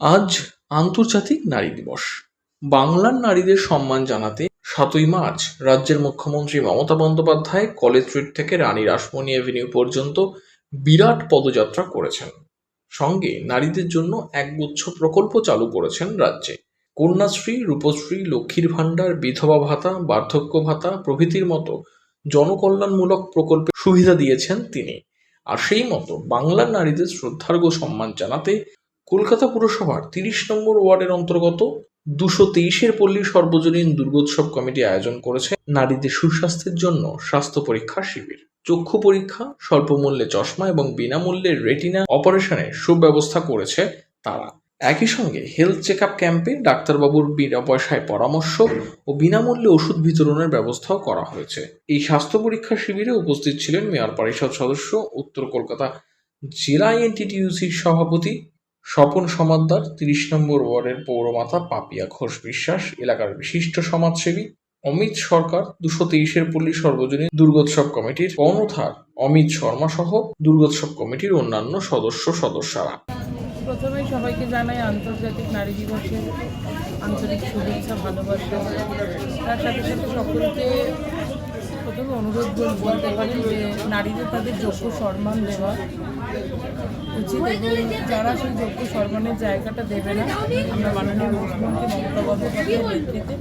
আজ আন্তর্জাতিক নারী দিবস। বাংলার নারীদের সম্মান জানাতে সাতই মার্চ রাজ্যের মুখ্যমন্ত্রী মমতা বন্দ্যোপাধ্যায় কলেজ স্ট্রিট থেকে রানী রাসমণি অ্যাভিনিউ পর্যন্ত বিরাট পদযাত্রা করেছেন। সঙ্গে নারীদের জন্য একগুচ্ছ প্রকল্প চালু করেছেন রাজ্যে। কন্যাশ্রী, রূপশ্রী, লক্ষ্মীর ভাণ্ডার, বিধবা ভাতা, বার্ধক্য ভাতা প্রভৃতির মতো জনকল্যাণমূলক প্রকল্পে সুবিধা দিয়েছেন তিনি। আর সেই মতো বাংলার নারীদের শ্রদ্ধার্ঘ্য সম্মান জানাতে কলকাতা পুরসভার তিরিশ নম্বর ওয়ার্ডের অন্তর্গত দুশো তেইশের পল্লী সর্বজনীন দুর্গোৎসব কমিটি আয়োজন করেছে নারীদের সুস্বাস্থ্যের জন্য স্বাস্থ্য পরীক্ষা শিবির। চক্ষু পরীক্ষা, স্বল্পমূল্যে চশমা এবং বিনামূল্যে রেটিনা অপারেশনের সুব্যবস্থা করেছে তারা। একই সঙ্গে হেলথ চেক আপ ক্যাম্পে ডাক্তারবাবুর বিনা পয়সায় পরামর্শ ও বিনামূল্যে ওষুধ বিতরণের ব্যবস্থাও করা হয়েছে। এই স্বাস্থ্য পরীক্ষা শিবিরে উপস্থিত ছিলেন মেয়র পরিষদ সদস্য, উত্তর কলকাতা জেলা এনটিটিউসির সভাপতি স্বপন সমাদ্দার, তিরিশ নম্বর ওয়ার্ডের পৌরমাতা পাপিয়া ঘোষ বিশ্বাস, এলাকার বিশিষ্ট সমাজসেবী অমিত সরকার, দুশো তেইশের পল্লী সর্বজনীন দুর্গোৎসব কমিটির কর্ণধার অমিত শর্মা সহ দুর্গোৎসব কমিটির অন্যান্য সদস্য সদস্যরা। প্রথমেই সবাইকে জানাই আন্তর্জাতিক নারী দিবসের আন্তরিক শুভেচ্ছা, ভালোবাসা। তার সাথে সাথে সকলকে প্রথমে অনুরোধ বলতে পারি যে নারীদের তাদের যোগ্য সম্মান দেওয়া উচিত এবং যারা সেই যোগ্য সম্মানের জায়গাটা দেবে না, আমরা মাননীয় মুখ্যমন্ত্রী মমতা বন্দ্যোপাধ্যায়ের নেতৃত্বে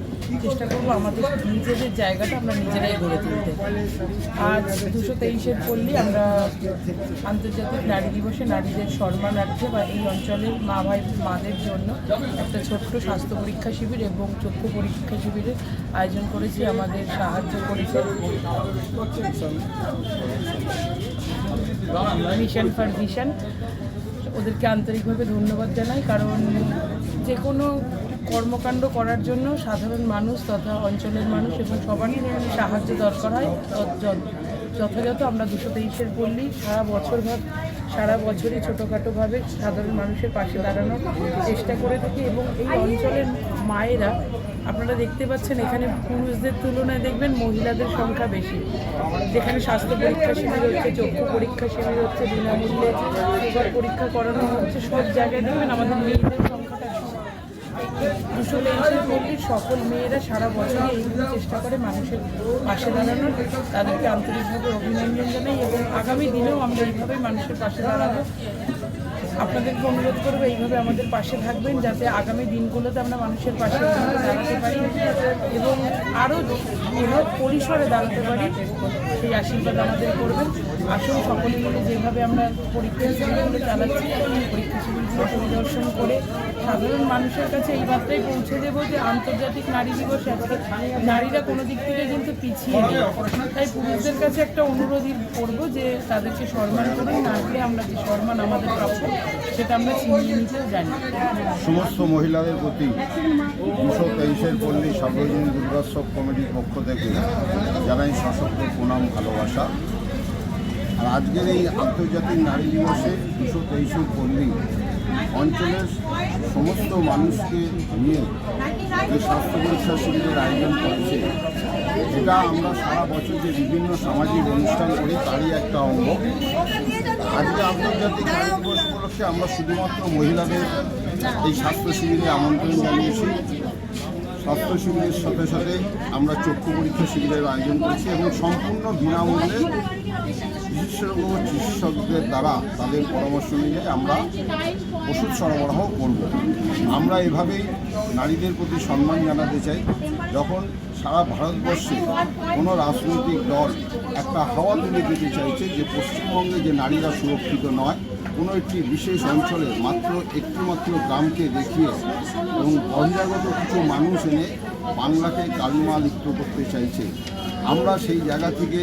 চেষ্টা করব আমাদের নিজেদের জায়গাটা আমরা নিজেরাই গড়ে তুলতে। আজ দুশো তেইশের পল্লী আমরা আন্তর্জাতিক নারী দিবসে নারীদের সম্মানার্থে বা এই অঞ্চলের মা ভাই মাদের জন্য একটা ছোট্ট স্বাস্থ্য পরীক্ষা শিবির এবং চক্ষু পরীক্ষা শিবিরের আয়োজন করেছি, আমাদের সাহায্য করেছে। মিশন ফর ভিশন ওদেরকে আন্তরিকভাবে ধন্যবাদ জানাই, কারণ যে কোনো কর্মকাণ্ড করার জন্য সাধারণ মানুষ তথা অঞ্চলের মানুষ এবং সবারই সাহায্য দরকার হয়। যথাযথ আমরা দুশো তেইশের পল্লী সারা বছর ভাব সারা বছরই ছোটোখাটোভাবে সাধারণ মানুষের পাশে দাঁড়ানোর চেষ্টা করে থাকি এবং এই অঞ্চলের মায়েরা আপনারা দেখতে পাচ্ছেন, এখানে পুরুষদের তুলনায় দেখবেন মহিলাদের সংখ্যা বেশি। যেখানে স্বাস্থ্য পরীক্ষা শিবির হচ্ছে, চক্ষু পরীক্ষা শিবির হচ্ছে, বিনামূল্যে সুগার পরীক্ষা করানো হচ্ছে, সব জায়গায় দেখবেন আমাদের মেয়েদের দুশো তেইশের সকল মেয়েরা সারা বছরই এইগুলো চেষ্টা করে মানুষের পাশে দাঁড়ানোর, তাদেরকে আন্তরিকভাবে অভিনন্দন জানাই এবং আগামী দিনেও আমরা এইভাবে মানুষের পাশে দাঁড়াবো। আপনাদেরকে অনুরোধ করব, এইভাবে আমাদের পাশে থাকবেন যাতে আগামী দিনগুলোতে আমরা মানুষের পাশে দাঁড়াতে পারি এবং আরও বৃহৎ পরিসরে দাঁড়াতে পারি, সেই আশীর্বাদ আমাদের করবেন। আসুন সকলে মিলে যেভাবে আমরা পরীক্ষা শিবিরগুলো চালাচ্ছি, পরীক্ষা শিবিরগুলো পরিদর্শন করে সাধারণ মানুষের কাছে এই বার্তাই পৌঁছে দেবো যে আন্তর্জাতিক নারী দিবস আজকে। নারীরা কোনো দিক থেকে কিন্তু পিছিয়ে নেই। তাই পুরুষদের কাছে একটা অনুরোধই করব যে তাদেরকে সম্মান করুন, না আমরা যে সম্মান আমাদের প্রাপ্য সমস্ত মহিলাদের প্রতি দুশো তেইশের পল্লী সার্বজনীন দুর্গোৎসব কমিটির পক্ষ থেকে জানাই সশক্ত প্রণাম ভালোবাসা। আর আজকের এই আন্তর্জাতিক নারী দিবসে দুশো তেইশের পল্লী অঞ্চলের সমস্ত মানুষকে নিয়ে যে স্বাস্থ্য পরীক্ষা শিবিরের আয়োজন করেছে এটা আমরা সারা বছর যে বিভিন্ন সামাজিক অনুষ্ঠান করি, তারই একটা অঙ্গ। আজকে আন্তর্জাতিক নারী দিবস উপলক্ষে আমরা শুধুমাত্র মহিলাদের এই স্বাস্থ্য শিবিরে আমন্ত্রণ জানিয়েছি। স্বাস্থ্য শিবিরের সাথে সাথে আমরা চক্ষু পরীক্ষা শিবিরের আয়োজন করেছি এবং সম্পূর্ণ বিনামূল্যে বিশেষজ্ঞ চিকিৎসকদের দ্বারা তাদের পরামর্শ নিয়ে আমরা ওষুধ সরবরাহ করব। আমরা এভাবেই নারীদের প্রতি সম্মান জানাতে চাই। যখন সারা ভারতবর্ষে কোনো রাজনৈতিক দল একটা হাওয়া তুলে দিতে চাইছে যে পশ্চিমবঙ্গে যে নারীরা সুরক্ষিত নয়, কোনো একটি বিশেষ অঞ্চলে মাত্র একটিমাত্র গ্রামকে দেখিয়ে এবং বহিরাগত কিছু মানুষ এনে বাংলাকে কালিমা লিপ্ত করতে চাইছে। আমরা সেই জায়গা থেকে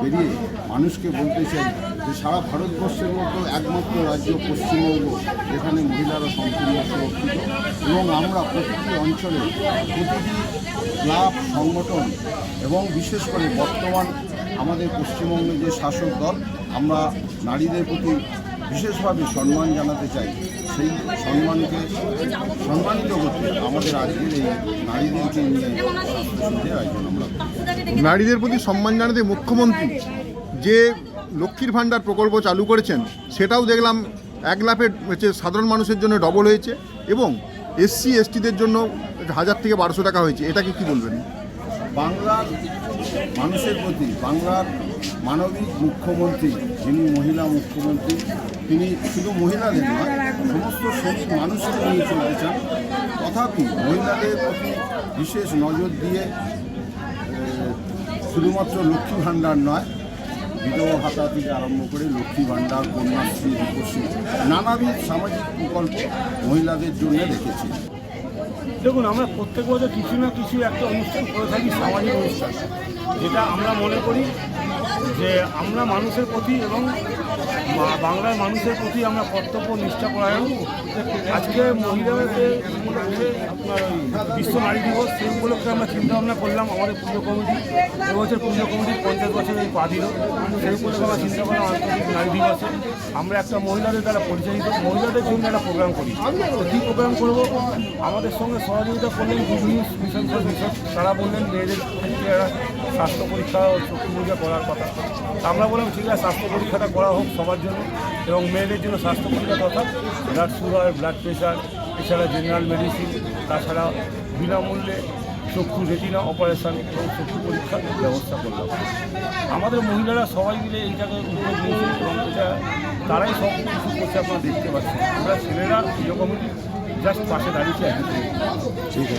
বেরিয়ে মানুষকে বলতে চাই যে সারা ভারতবর্ষের মতো একমাত্র রাজ্য পশ্চিমবঙ্গ যেখানে মহিলারা সম্পূর্ণ সুরক্ষিত। এবং আমরা প্রতিটি অঞ্চলে প্রতিটি ক্লাব, সংগঠন এবং বিশেষ করে বর্তমান আমাদের পশ্চিমবঙ্গের যে শাসক দল, আমরা নারীদের প্রতি বিশেষভাবে সম্মান জানাতে চাই। সেই সম্মানকে সম্মানিত করতে আমাদের আজকের এই নারীদেরকে নিয়ে আয়োজন আমরা নারীদের প্রতি সম্মান জানাতে মুখ্যমন্ত্রী যে লক্ষ্মীর ভাণ্ডার প্রকল্প চালু করেছেন সেটাও দেখলাম এক লাফে হচ্ছে সাধারণ মানুষের জন্য ডবল হয়েছে এবং এসসি এসটিদের জন্য হাজার থেকে বারোশো টাকা হয়েছে। এটাকে কি বলবেন? বাংলার মানুষের প্রতি বাংলার মানবিক মুখ্যমন্ত্রী যিনি মহিলা মুখ্যমন্ত্রী তিনি শুধু মহিলাদের নয়, সমস্ত শ্রেণির মানুষকে নিয়ে চলতে চান তথাপি মহিলাদের প্রতি বিশেষ নজর দিয়ে শুধুমাত্র লক্ষ্মী ভাণ্ডার নয়, বিধবা ভাতা থেকে আরম্ভ করে লক্ষ্মী ভাণ্ডার, কন্যাশ্রী, রূপশ্রী, নানাবিধ সামাজিক প্রকল্প মহিলাদের জন্য রেখেছে। দেখুন, আমরা প্রত্যেক বছর কিছু না কিছু একটা অনুষ্ঠান করে থাকি সামাজিক অনুষ্ঠান। যেটা আমরা মনে করি যে আমরা মানুষের প্রতি এবং বাংলার মানুষের প্রতি আমরা কর্তব্য, নিষ্ঠা পরায়ণ। আজকে মহিলাদের আপনার ওই বিশ্ব নারী দিবস, সেই উপলক্ষে আমরা চিন্তা ভাবনা করলাম আমাদের পুজো কমিটি। এবছর পুজো কমিটির পঞ্চাশ বছরের পা দিল। সেই উপলক্ষে আমরা চিন্তা করলাম আন্তর্জাতিক নারী দিবসে আমরা একটা মহিলাদের দ্বারা পরিচালিত, মহিলাদের জন্য একটা প্রোগ্রাম করি। তো কী প্রোগ্রাম করব? আমাদের সঙ্গে সহযোগিতা করলেন বিভিন্ন মিশন মিশন। তারা বললেন, মেয়েদের স্বাস্থ্য পরীক্ষা চক্ষু পরীক্ষা করার কথা। আমরা বললাম ঠিক আছে স্বাস্থ্য পরীক্ষাটা করা হোক সবার জন্য এবং মেয়েদের জন্য স্বাস্থ্য পরীক্ষা তথা ব্লাড সুগার ব্লাড প্রেশার এছাড়া জেনারেল মেডিসিন তাছাড়া বিনামূল্যে চক্ষু রেটিনা অপারেশন এবং চক্ষু পরীক্ষার ব্যবস্থা করলাম। আমাদের মহিলারা সবাই মিলে এইটাকে উদ্যোগ নিয়েছে এবং এটা তারাই সব কিছু করছে আপনারা দেখতে পাচ্ছেন। আমরা ছেলেরা পুজো কমিটি জাস্ট পাশে দাঁড়িয়েছে।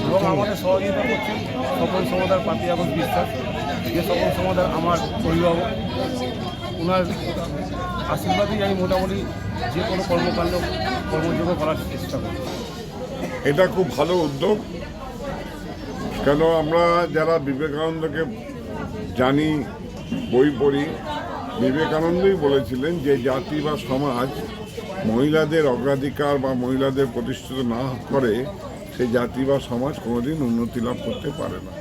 এবং আমাদের সহযোগিতা করছেন সকল সমাদার পাতি এখন বিশ্বাস। যে সকল সমাদার আমার অভিভাবক ওনার আশীর্বাদেই আমি মোটামুটি যে কোনো কর্মকাণ্ড কর্মযোগ্য করার চেষ্টা করি। এটা খুব ভালো উদ্যোগ। কেন আমরা যারা বিবেকানন্দকে জানি, বই পড়ি, বিবেকানন্দই বলেছিলেন যে জাতি বা সমাজ মহিলাদের অগ্রাধিকার বা মহিলাদের প্রতিষ্ঠিত না করে সেই জাতি বা সমাজ কোনোদিন উন্নতি লাভ করতে পারে না।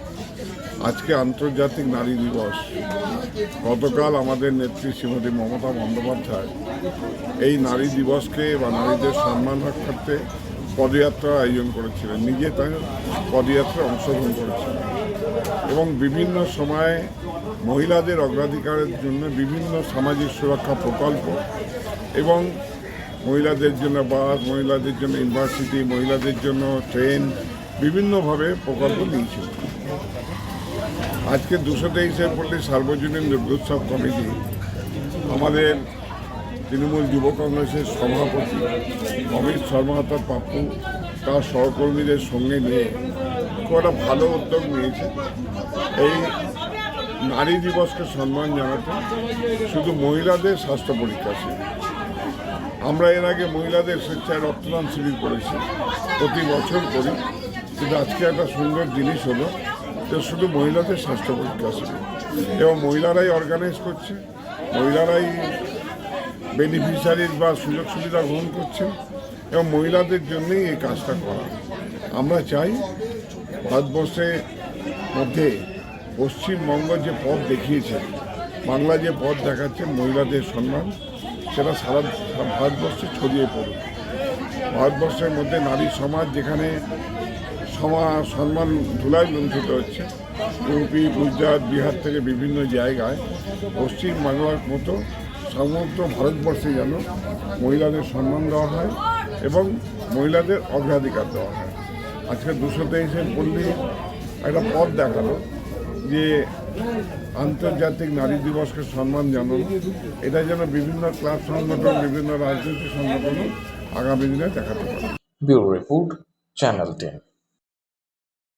আজকে আন্তর্জাতিক নারী দিবস। গতকাল আমাদের নেত্রী শ্রীমতী মমতা বন্দ্যোপাধ্যায় এই নারী দিবসকে বা নারীদের সম্মান রক্ষার্থে পদযাত্রা আয়োজন করেছিলেন। নিজে তার পদযাত্রায় অংশগ্রহণ করেছিলেন। এবং বিভিন্ন সময়ে মহিলাদের অগ্রাধিকারের জন্য বিভিন্ন সামাজিক সুরক্ষা প্রকল্প এবং মহিলাদের জন্য বাস, মহিলাদের জন্য ইউনিভার্সিটি, মহিলাদের জন্য ট্রেন, বিভিন্নভাবে প্রকল্প নিয়েছিল। আজকে দুশো তেইশে পল্লী সার্বজনীন দুর্গোৎসব কমিটি আমাদের তৃণমূল যুব কংগ্রেসের সভাপতি অমিত শর্মা অর্থাৎ পাপ্পু, তার সহকর্মীদের সঙ্গে নিয়ে খুব একটা ভালো উদ্যোগ নিয়েছে। এই নারী দিবসকে সম্মান জানাতে শুধু মহিলাদের স্বাস্থ্য পরীক্ষা শিবির আমরা এর আগে মহিলাদের স্বেচ্ছায় রক্তদান শিবির করেছি, প্রতি বছর করি। কিন্তু আজকে একটা সুন্দর জিনিস হলো শুধু মহিলাদের স্বাস্থ্য পরীক্ষা শিবির এবং মহিলারাই অর্গানাইজ করছে, মহিলারাই বেনিফিশিয়ারির বা সুযোগ সুবিধা গ্রহণ করছে, এবং মহিলাদের জন্যই এই কাজটা করা। আমরা চাই ভারতবর্ষের মধ্যে পশ্চিমবঙ্গ যে পথ দেখিয়েছে, বাংলা যে পথ দেখাচ্ছে মহিলাদের সম্মান, সেটা সারা ভারতবর্ষে ছড়িয়ে পড়ুক। ভারতবর্ষের মধ্যে নারী সমাজ যেখানে সমা সম্মান ধুলায় লুণ্ঠিত হচ্ছে। ইউপি, গুজরাট, বিহার থেকে বিভিন্ন জায়গায় পশ্চিম বাংলার মতো সমগ্র ভারতবর্ষে যেন মহিলাদের সম্মান দেওয়া হয় এবং মহিলাদের অগ্রাধিকার দেওয়া হয়। আজকে দুশো তেইশের পল্লী একটা পথ দেখাল যে আন্তর্জাতিক নারী দিবসকে সম্মান জানানো, এটা যেন বিভিন্ন ক্লাব সংগঠন, বিভিন্ন রাজনৈতিক সংগঠনও আগামী দিনে দেখাতে পারে। Bureau report, channel ten.